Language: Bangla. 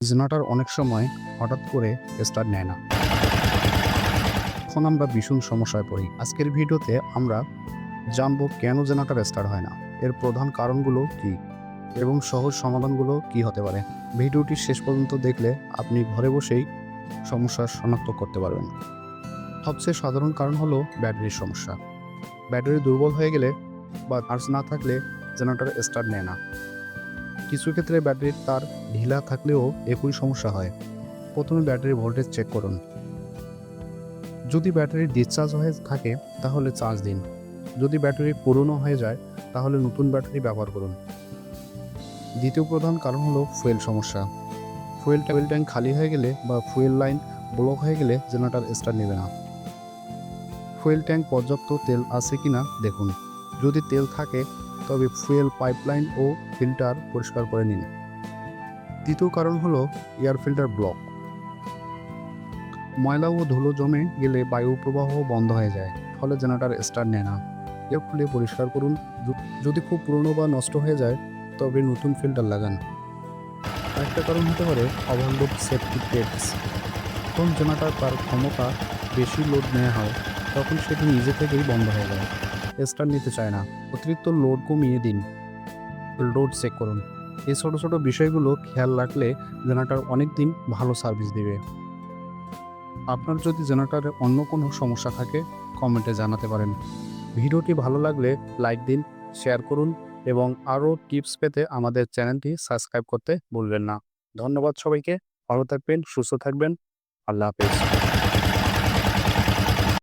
জেনারেটর অনেক সময় হঠাৎ করে স্টার্ট নেয় না। তখন আমরা ভীষণ সমস্যায় পড়ি। আজকের ভিডিওতে আমরা জানব কেন জেনারেটর স্টার্ট হয় না। এর প্রধান কারণগুলো কি? এবং সহজ সমাধানগুলো কি হতে পারে? ভিডিওটি শেষ পর্যন্ত দেখলে আপনি ঘরে বসেই সমস্যা শনাক্ত করতে পারবেন। সবচেয়ে সাধারণ কারণ হলো ব্যাটারির সমস্যা। ব্যাটারি দুর্বল হয়ে গেলে বা চার্জ না থাকলে জেনারেটর স্টার্ট নেয় না। কিছু ক্ষেত্রে ব্যাটারির তার ঢিলা থাকলেও একই সমস্যা হয়। প্রথমে ব্যাটারির ভোল্টেজ চেক করুন। যদি ব্যাটারি ডিসচার্জ হয়ে থাকে, তাহলে চার্জ দিন। যদি ব্যাটারি পুরনো হয়ে যায়, তাহলে নতুন ব্যাটারি ব্যবহার করুন। দ্বিতীয় প্রধান কারণ হলো ফুয়েল সমস্যা। ফুয়েল ফুয়েল ট্যাঙ্ক খালি হয়ে গেলে বা ফুয়েল লাইন ব্লক হয়ে গেলে জেনারেটর স্টার্ট নেবে না। ফুয়েল ট্যাঙ্ক পর্যাপ্ত তেল আছে কিনা দেখুন। যদি তেল থাকে, তবে ফুয়েল পাইপলাইন ও ফিল্টার পরিষ্কার করে নিন। তৃতীয় কারণ হলো এয়ার ফিল্টার ব্লক। ময়লা ও ধুলো জমে গেলে বায়ু প্রবাহ বন্ধ হয়ে যায়, ফলে জেনারেটর স্টার্ট নেয় না। এর খুলে পরিষ্কার করুন। যদি খুব পুরনো বা নষ্ট হয়ে যায়, তবে নতুন ফিল্টার লাগান। একটা কারণ হতে পারে ওভারলোড সেফটি টেপস যখন জেনারেটর তার ক্ষমতা বেশি লোড নেওয়া হয়, তখন সেটি নিজে থেকেই বন্ধ হয়ে যায়। স্টার্ট নিতে চায় না। অতিরিক্ত লোড কমিয়ে দিন। লোড চেক করুন। এই ছোটো ছোটো বিষয়গুলো খেয়াল রাখলে জেনারেটার অনেক দিন ভালো সার্ভিস দেবে। আপনার যদি জেনারেটরে অন্য কোনো সমস্যা থাকে কমেন্টে জানাতে পারেন। ভিডিওটি ভালো লাগলে লাইক দিন শেয়ার করুন এবং আরও টিপস পেতে আমাদের চ্যানেলটি সাবস্ক্রাইব করতে ভুলবেন না। ধন্যবাদ সবাইকে। ভালো থাকবেন, সুস্থ থাকবেন। আল্লাহ হাফেজ।